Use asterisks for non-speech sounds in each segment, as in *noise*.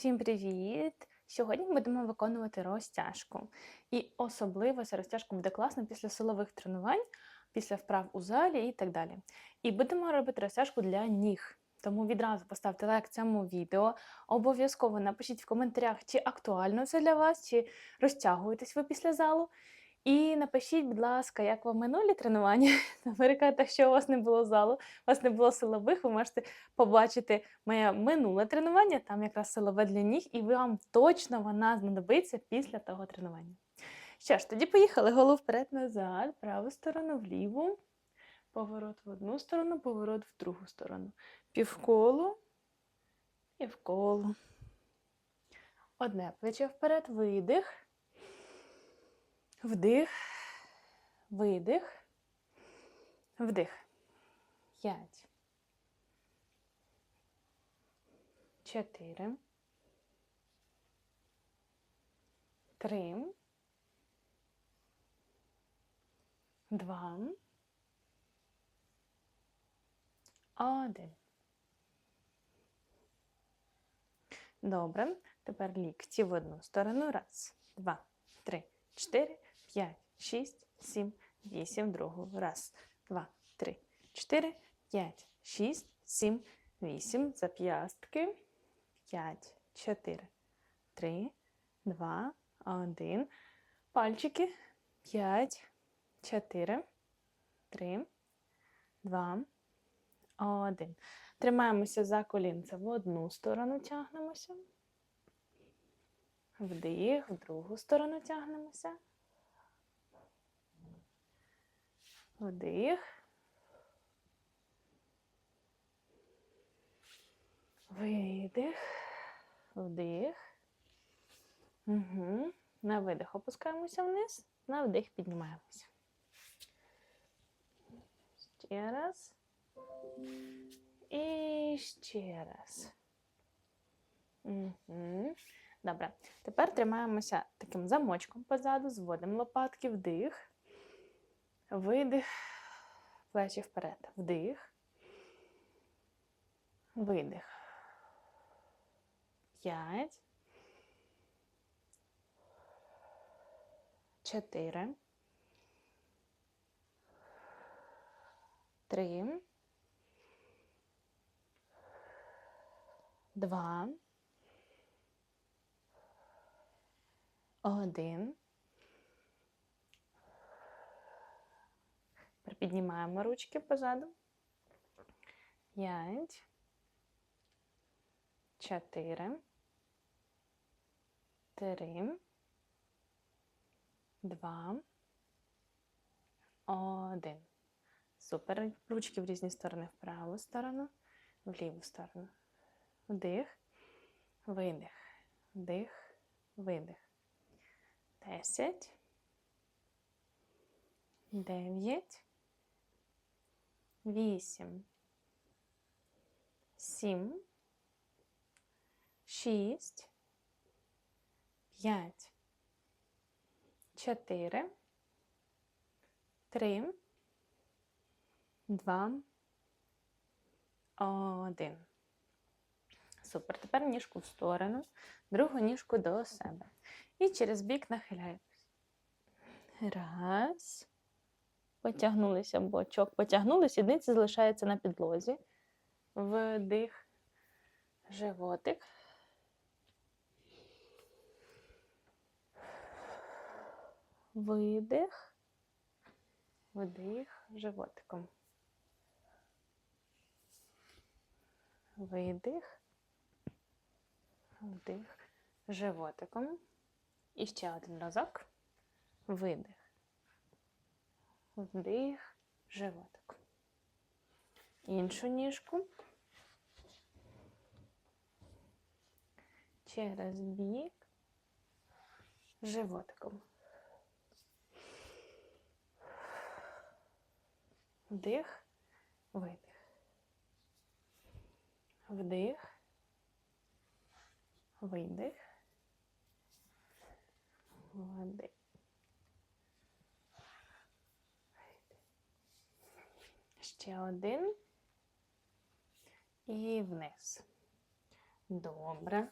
Всім привіт! Сьогодні будемо виконувати розтяжку. І особливо ця розтяжка буде класна після силових тренувань, після вправ у залі і так далі. І будемо робити розтяжку для ніг. Тому відразу поставте лайк цьому відео. Обов'язково напишіть в коментарях, чи актуально це для вас, чи розтягуєтесь ви після залу. І напишіть, будь ласка, як вам минулі тренування. *laughs* Наприклад, якщо у вас не було залу, у вас не було силових, ви можете побачити моє минуле тренування, там якраз силове для ніг, і вам точно вона знадобиться після того тренування. Що ж, тоді поїхали. Голову вперед назад, праву сторону вліву, поворот в одну сторону, поворот в другу сторону. Півколу, півколу. Одне плече вперед, видих. Вдих, видих, вдих. П'ять. Чотири. Три. Два. Один. Добре. Тепер лікті в одну сторону. Раз, два, три, чотири. 5, 6, 7, 8, другу. Раз, два, три, чотири, п'ять, шість, сім, вісім. Зап'ястки. П'ять, чотири, три, два, один. Пальчики. П'ять, чотири, три, два, один. Тримаємося за колінце в одну сторону тягнемося. Вдих, в другу сторону тягнемося. Вдих. Видих. Вдих. Угу. На видих опускаємося вниз, на вдих піднімаємося. Ще раз. І ще раз. Угу. Добре. Тепер тримаємося таким замочком позаду, зводимо лопатки, вдих. Видих, плечі вперед. Вдих. Видих. П'ять. Чотири. Три. Два. Один. Піднімаємо ручки позаду. П'ять. Чотири. Три. Два. Один. Супер. Ручки в різні сторони. В праву сторону, в ліву сторону. Вдих. Видих. Вдих. Видих. Десять. Дев'ять вісім, сім, шість, п'ять, чотири, три, два, один. Супер. Тепер ніжку в сторону, другу ніжку до себе. І через бік нахиляємось. Раз. Потягнулися бочок, потягнули, сідниці залишаються на підлозі. Вдих, животик. Видих, вдих животиком. Видих, вдих животиком. І ще один разок. Видих вдих, животик. Іншу ніжку. Через бік, животиком. Вдих, видих. Вдих, видих. Вдих. Ще один. І вниз. Добре.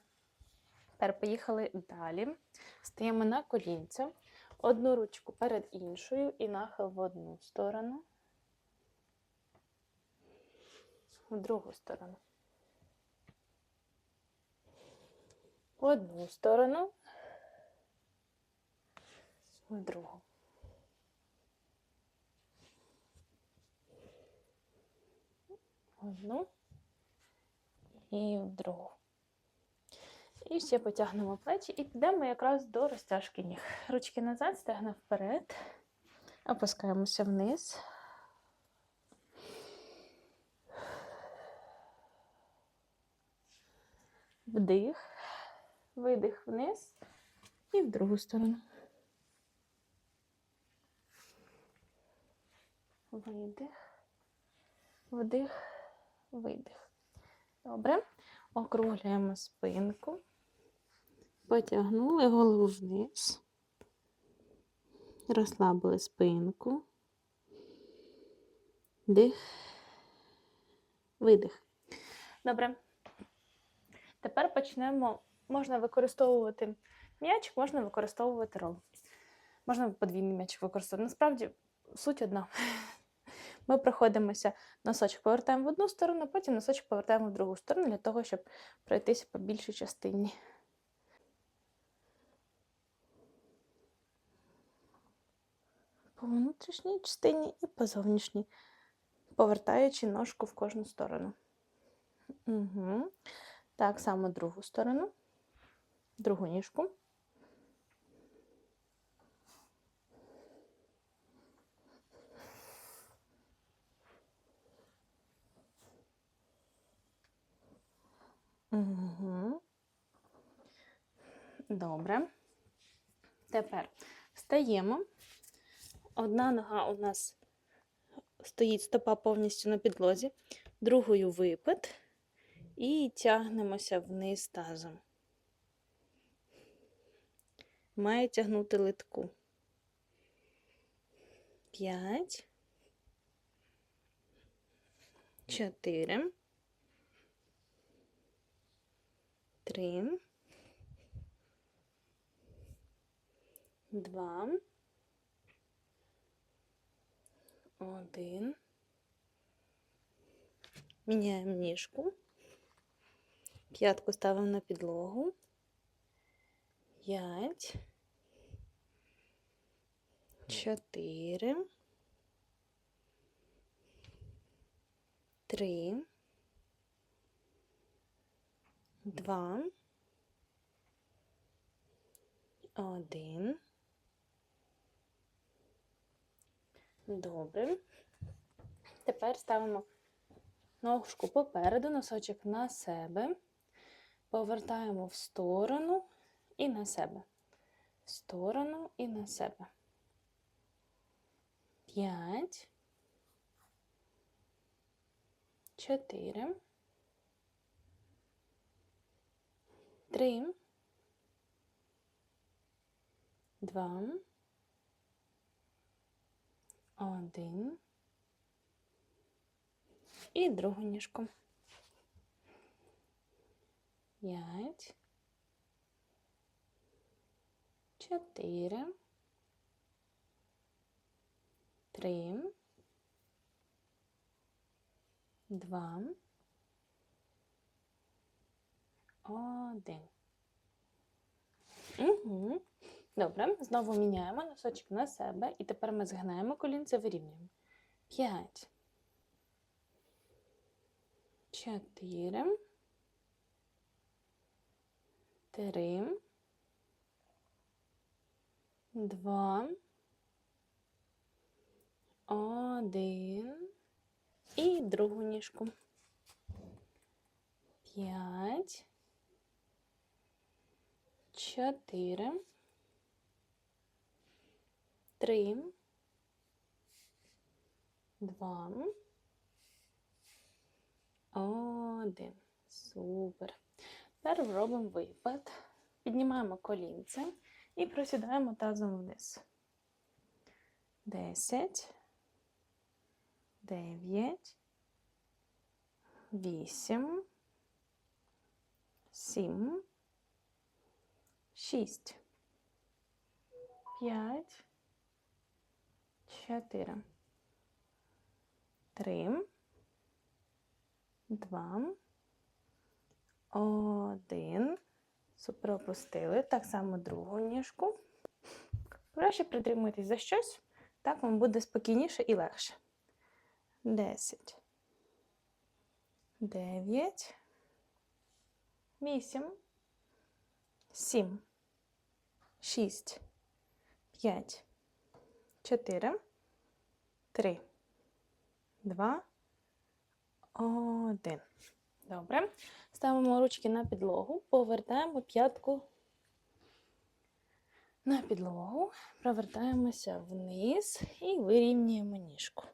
Тепер поїхали далі. Стаємо на колінця. Одну ручку перед іншою і нахил в одну сторону, в другу сторону. В одну сторону, в другу. Одну і в другу. І ще потягнемо плечі і підемо якраз до розтяжки ніг. Ручки назад, стегна вперед, опускаємося вниз. Вдих, видих вниз і в другу сторону. Видих, вдих, видих. Добре. Округлюємо спинку. Потягнули голову вниз, розслабили спинку, дих, видих. Добре. Тепер почнемо. Можна використовувати м'яч, можна використовувати рол. Можна подвійний м'яч використовувати. Насправді суть одна. Ми проходимося, носочок повертаємо в одну сторону, потім носочок повертаємо в другу сторону, для того, щоб пройтися по більшій частині. По внутрішній частині і по зовнішній, повертаючи ножку в кожну сторону. Угу. Так само другу сторону, другу ніжку. Угу. Добре. Тепер встаємо. Одна нога у нас стоїть стопа повністю на підлозі, другою випад і тягнемося вниз тазом. Має тягнути литку. П'ять. Чотири. Три. Два. Один. Міняємо ніжку. П'ятку ставимо на підлогу. П'ять. Чотири. Три. Два. Один. Добре. Тепер ставимо ножку попереду, носочок на себе. Повертаємо в сторону і на себе. В сторону і на себе. П'ять. Чотири. Три. Два. Один. І другу ніжку. П'ять. Чотири. Три. Два. Один. Угу. Добре, знову міняємо носочок на себе, і тепер ми згинаємо колінце, вирівнюємо. П'ять. Чотири. Три. Два. Один. І другу ніжку. П'ять. Чотири. Три. Два. Один. Супер. Тепер робимо випад. Піднімаємо колінце і просідаємо тазом вниз. Десять. Дев'ять. Вісім. Сім. Шість, п'ять, чотири, три, два, один. Супер опустили. Так само другу ніжку. Краще притримуйтесь за щось, так вам буде спокійніше і легше. Десять. Дев'ять. Вісім. Сім. Шість. П'ять. Чотири. Три. Два. Один. Добре. Ставимо ручки на підлогу, повертаємо п'ятку на підлогу, провертаємося вниз і вирівнюємо ніжку.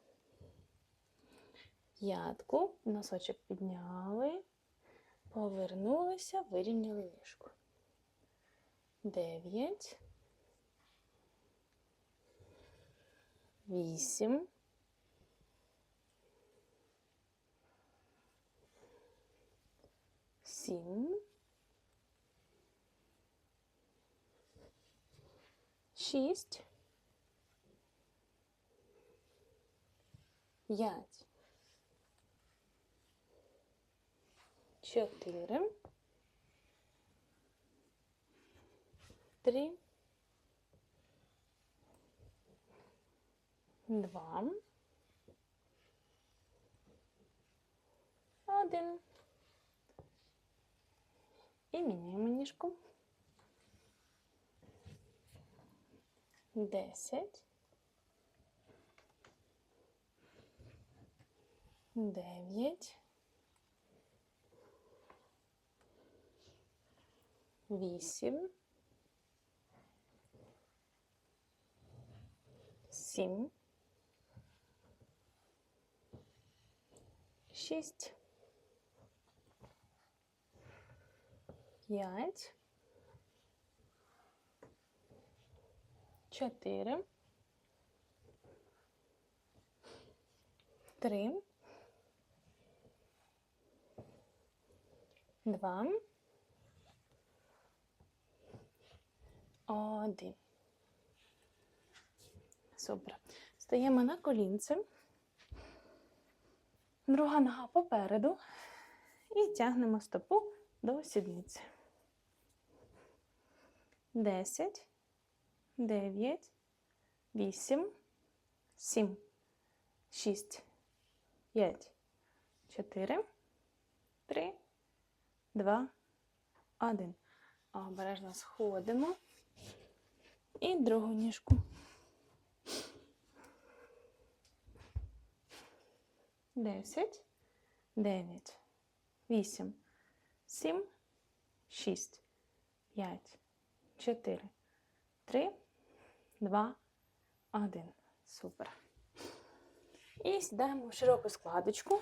П'ятку, носочок підняли, повернулися, вирівняли ніжку. Дев'ять. Вісім. Сім. Шість. П'ять. Чотири. Три. Два. Один. І міняємо ніжку. Десять. Дев'ять. Вісім. Сім. Шість. П'ять. Чотири. Три. Два. Один. Супер. Стаємо на колінце. Друга нога попереду. І тягнемо стопу до сідниці. Десять. Дев'ять. Вісім. Сім. Шість. П'ять. Чотири. Три. Два. Один. Обережно сходимо. І другу ніжку. Десять. Дев'ять. Вісім. Сім. Шість. П'ять. Чотири. Три. Два. Один. Супер. І сідаємо в широку складочку.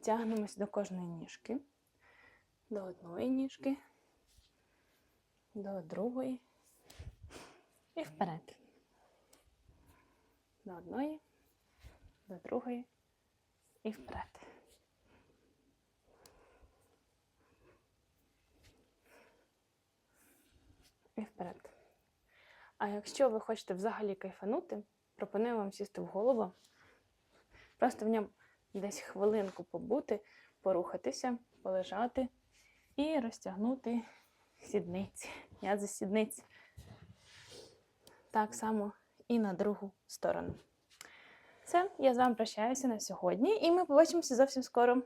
Тягнемось до кожної ніжки. До одної ніжки. До другої. І вперед. До одної, до другої і вперед. І вперед. А якщо ви хочете взагалі кайфанути, пропоную вам сісти в голову, просто в ньому десь хвилинку побути, порухатися, полежати і розтягнути сідниці, м'язи сідниць. Так само і на другу сторону. Все, я з вами прощаюся на сьогодні, і ми побачимося зовсім скоро.